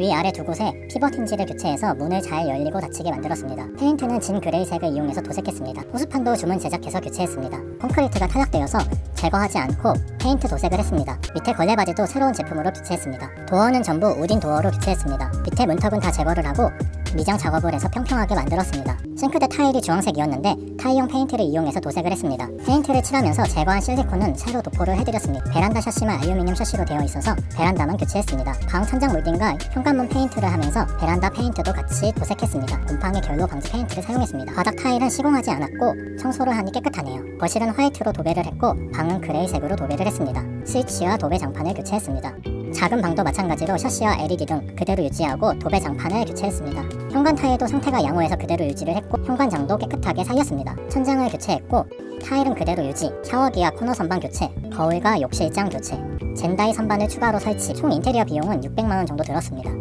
위아래 두 곳에 피벗 힌지를 교체해서 문을 잘 열리고 닫히게 만들었습니다. 페인트는 진 그레이색을 이용해서 도색했습니다. 호스판도 주문 제작해서 교체했습니다. 콘크리트가 탄력되어서 제거하지 않고 페인트 도색을 했습니다. 밑에 걸레바지도 새로운 제품으로 교체했습니다. 도어는 전부 우딘 도어로 교체했습니다. 밑에 문턱은 다 제거를 하고 미장 작업을 해서 평평하게 만들었습니다. 싱크대 타일이 주황색이었는데 타이용 페인트를 이용해서 도색을 했습니다. 페인트를 칠하면서 제거한 실리콘은 새로 도포를 해드렸습니다. 베란다 샤시만 알루미늄 샤시로 되어 있어서 베란다만 교체했습니다. 방 천장 몰딩과 현관문 페인트를 하면서 베란다 페인트도 같이 도색했습니다. 곰팡이 결로 방지 페인트를 사용했습니다. 바닥 타일은 시공하지 않았고 청소를 하니 깨끗하네요. 거실은 화이트로 도배를 했고 방은 그레이색으로 도배를 했습니다. 스위치와 도배 장판을 교체했습니다. 작은 방도 마찬가지로 샤시와 LED 등 그대로 유지하고 도배 장판을 교체했습니다. 현관 타일도 상태가 양호해서 그대로 유지를 했고 현관장도 깨끗하게 살렸습니다. 천장을 교체했고 타일은 그대로 유지, 샤워기와 코너 선반 교체, 거울과 욕실장 교체, 젠다이 선반을 추가로 설치, 총 인테리어 비용은 600만원 정도 들었습니다.